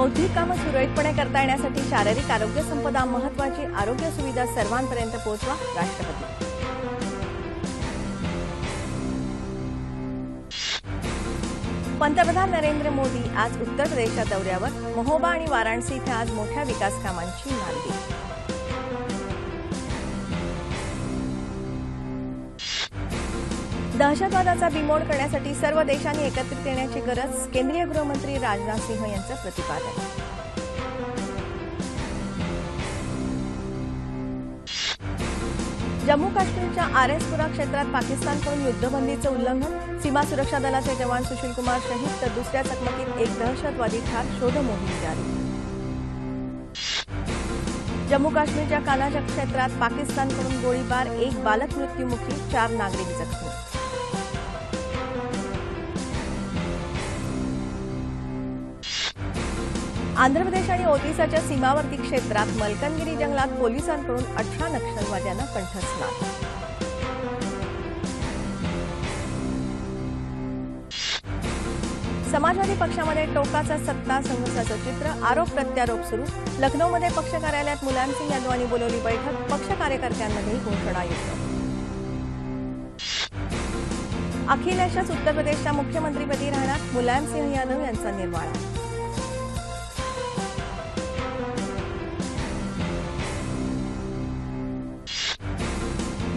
बौद्धिक कामं सुरळीतपणे करता येण्यासाठी शारीरिक आरोग्य संपदा महत्वाची आरोग्य सुविधा सर्वांपर्यंत पोहोचवा राष्ट्रपती. पंतप्रधान नरेंद्र मोदी आज उत्तर प्रदेशच्या दौऱ्यावर महोबा आणि वाराणसी इथं आज मोठ्या विकास कामांची मार्गी दहशतवादाचा बिमोड करण्यासाठी सर्व देशांनी एकत्रित येण्याची गरज केंद्रीय गृहमंत्री राजनाथ सिंह यांचं प्रतिपादन. जम्मू काश्मीरच्या आर एसपुरा क्षेत्रात पाकिस्तानकडून युद्धबंदीचं उल्लंघन? सीमा सुरक्षा दलाचे जवान सुशील कुमार शहीद तर दुसऱ्या चकमकीत एक दहशतवादी ठार शोधमोहीम जारी. जम्मू काश्मीरच्या कानाच्या क्षेत्रात पाकिस्तानकडून गोळीबार एक बालक मृत्यूमुखी चार नागरिक जखमी. आंध्र प्रदेश आणि ओदिशाच्या सीमावर्ती क्षेत्रात मलकनगिरी जंगलात पोलिसांकडून अठरा नक्षलवाद्यांना कंठस्नान. समाजवादी पक्षामध्ये टोकाचा सत्ता संघर्षाचं चित्र आरोप प्रत्यारोप सुरू. लखनौमध्ये पक्ष कार्यालयात मुलायमसिंग यादवांनी बोलवली बैठक पक्ष कार्यकर्त्यांमध्ये घोषणा युद्ध अखिलेशच उत्तर प्रदेशच्या मुख्यमंत्रीपदी राहणार मुलायमसिंह यादव यांचा निर्वाळा.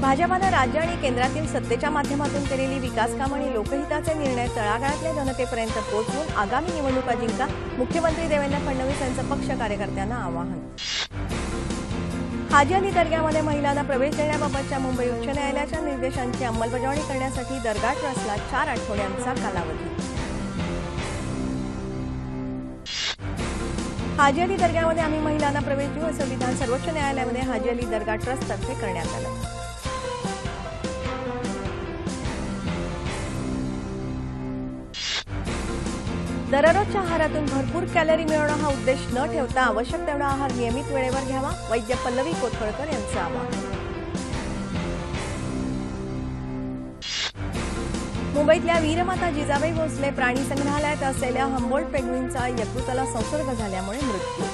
भाजपानं राज्य आणि केंद्रातील सत्तेच्या माध्यमातून केलेली विकासकाम आणि लोकहिताचे निर्णय तळागाळातल्या जनतेपर्यंत पोहोचवून आगामी निवडणुका जिंका मुख्यमंत्री देवेंद्र फडणवीस यांचं पक्ष कार्यकर्त्यांना आवाहन. हाजी अली दर्ग्यामध्ये महिलांना प्रवेश देण्याबाबतच्या मुंबई उच्च न्यायालयाच्या निर्देशांची अंमलबजावणी करण्यासाठी दर्गा ट्रस्टला चार आठवड्यांचा कालावधी. हाजी अली दर्ग्यामध्ये आम्ही महिलांना प्रवेश देऊ असं विधान सर्वोच्च न्यायालयामध्ये हाजी अली दर्गा ट्रस्टतर्फे करण्यात आलं. दररोजच्या आहारातून भरपूर कॅलरी मिळवणं हा उद्देश न ठेवता आवश्यक तेवढा आहार नियमित वेळेवर घ्यावा. वैद्य पल्लवी कोथळकर यांचं आवाहन. मुंबईतल्या वीरमाता जिजाबाई भोसले प्राणी संग्रहालयात असलेल्या हंबोल्ड पेंग्विनचा यकृताला संसर्ग झाल्यामुळे मृत्यू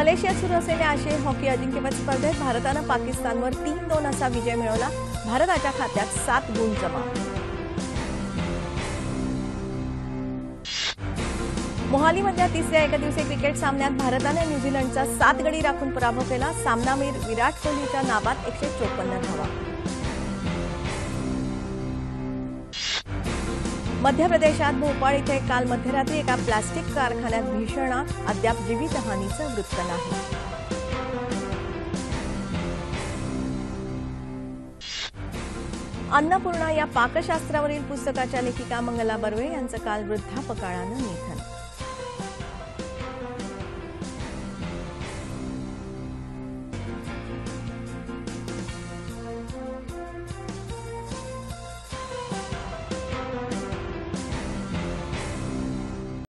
मलेशियात सुरू असलेल्या आशियाई हॉकी अजिंक्यपद स्पर्धेत भारतानं पाकिस्तानवर तीन दोन असा विजय मिळवला. भारताच्या खात्यात सात गुण जमा. मोहालीमधल्या तिसऱ्या एकदिवसीय क्रिकेट सामन्यात भारतानं न्यूझीलंडचा सात गडी राखून पराभव केला. सामनावीर विराट कोहलीच्या नाबाद एकशे चोपन्न धावा. मध्य प्रदेशात भोपाळ इथे काल मध्यरात्री एका प्लास्टिक कारखान्यात भीषण आग अद्याप जीवितहानीचं वृत्त नाही. अन्नपूर्णा या पाकशास्त्रावरील पुस्तकाच्या लेखिका मंगला बर्वे यांचं काल वृद्धापकाळानं निधन.